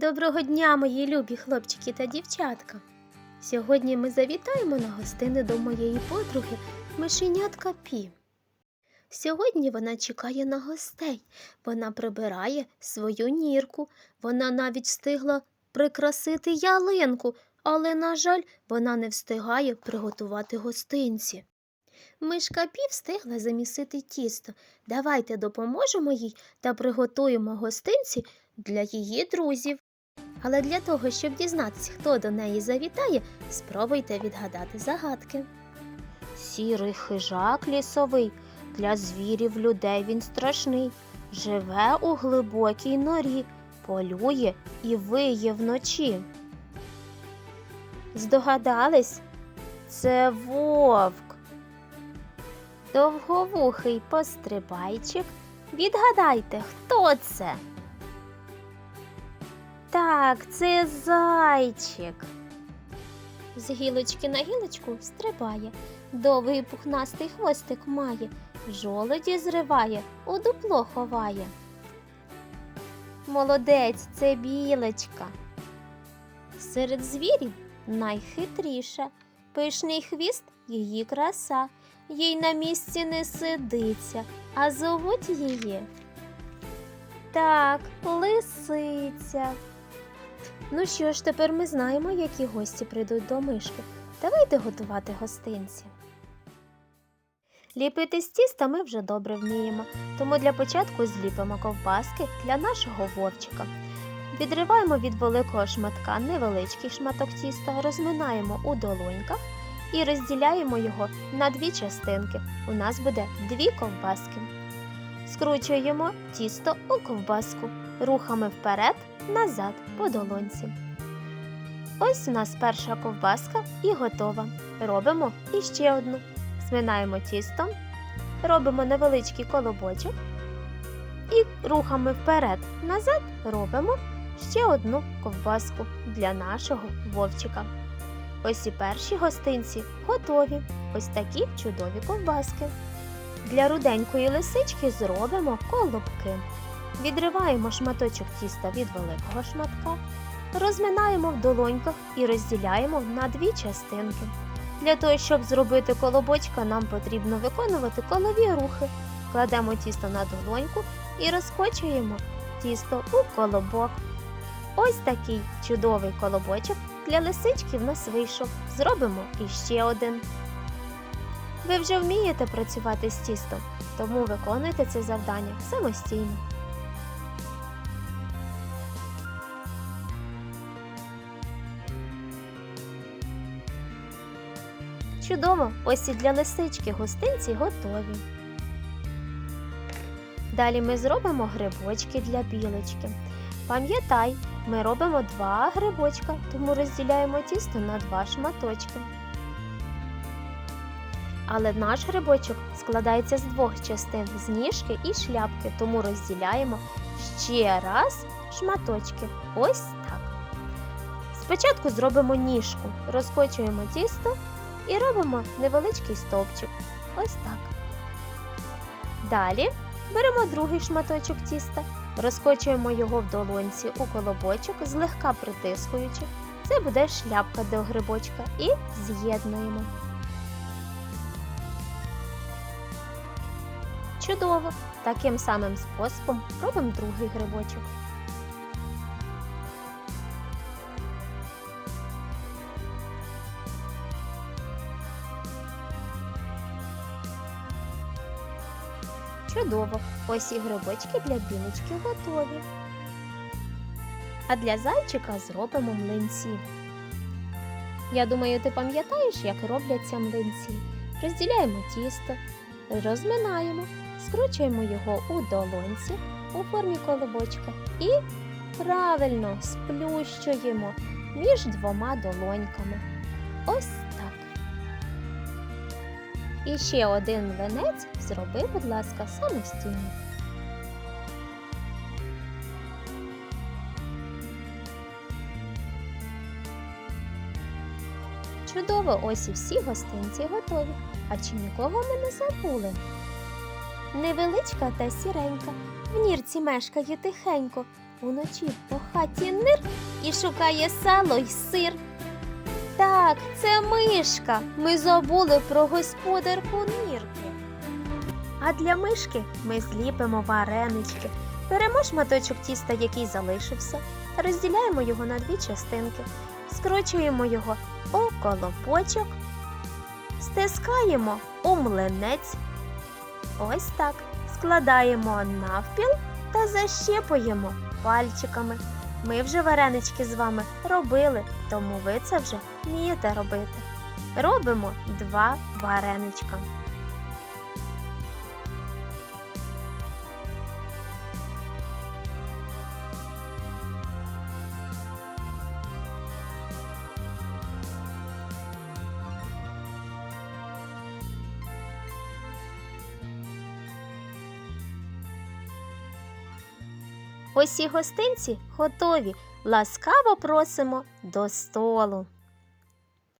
Доброго дня, мої любі хлопчики та дівчатка. Сьогодні ми завітаємо на гостини до моєї подруги мишенятка Пі. Сьогодні вона чекає на гостей. Вона прибирає свою нірку. Вона навіть встигла прикрасити ялинку, але, на жаль, вона не встигає приготувати гостинці. Мишка Пі встигла замісити тісто. Давайте допоможемо їй та приготуємо гостинці для її друзів. Але для того, щоб дізнатися, хто до неї завітає, спробуйте відгадати загадки. Сірий хижак лісовий, для звірів людей він страшний, живе у глибокій норі, полює і виє вночі. Здогадались? Це вовк. Довговухий пострибайчик. Відгадайте, хто це? Так, це зайчик. З гілочки на гілочку стрибає, довгий пухнастий хвостик має, жолоді зриває, у дупло ховає. Молодець, це білочка. Серед звірів найхитріша, пишний хвіст її краса, їй на місці не сидиться, а зовуть її. Так, лисиця. Ну що ж, тепер ми знаємо, які гості прийдуть до мишки. Давайте готувати гостинці. Ліпити з тіста ми вже добре вміємо, тому для початку зліпимо ковбаски для нашого вовчика. Відриваємо від великого шматка невеличкий шматок тіста, розминаємо у долоньках і розділяємо його на дві частинки. У нас буде дві ковбаски. Скручуємо тісто у ковбаску рухами вперед, назад по долонці. Ось у нас перша ковбаска і готова. Робимо іще одну. Зминаємо тісто, робимо невеличкий колобочок і рухами вперед, назад робимо ще одну ковбаску для нашого вовчика. Ось і перші гостинці готові. Ось такі чудові ковбаски. Для руденької лисички зробимо колобки. Відриваємо шматочок тіста від великого шматка, розминаємо в долоньках і розділяємо на дві частинки. Для того, щоб зробити колобочка, нам потрібно виконувати колові рухи. Кладемо тісто на долоньку і розкочуємо тісто у колобок. Ось такий чудовий колобочок для лисички в нас вийшов. Зробимо іще один. Ви вже вмієте працювати з тістом, тому виконуйте це завдання самостійно. Чудово! Ось і для лисички гостинці готові. Далі ми зробимо грибочки для білочки. Пам'ятай, ми робимо два грибочка, тому розділяємо тісто на два шматочки. Але наш грибочок складається з двох частин з ніжки і шляпки, тому розділяємо ще раз шматочки. Ось так. Спочатку зробимо ніжку, розкочуємо тісто і робимо невеличкий стовпчик. Ось так. Далі беремо другий шматочок тіста, розкочуємо його в долонці у колобочок, злегка притискуючи. Це буде шляпка до грибочка і з'єднуємо. Чудово! Таким самим способом робимо другий грибочок. Чудово! Ось і грибочки для білочки готові. А для зайчика зробимо млинці. Я думаю, ти пам'ятаєш, як робляться млинці. Розділяємо тісто, розминаємо, скручуємо його у долонці у формі колобочка і правильно сплющуємо між двома долоньками. Ось так. І ще один млинець зроби, будь ласка, самостійно. Чудово, ось і всі гостинці готові. А чи нікого ми не забули? Невеличка та сіренька, в нірці мешкає тихенько, уночі по хаті нир і шукає сало й сир. Так, це мишка. Ми забули про господарку нірки. А для мишки ми зліпимо варенички. Беремо шматочок тіста, який залишився, розділяємо його на дві частинки, скручуємо його у колобочок, стискаємо у млинець. Ось так. Складаємо навпіл та защепуємо пальчиками. Ми вже варенички з вами робили, тому ви це вже вмієте робити. Робимо два вареничка. Усі гостинці готові. Ласкаво просимо до столу.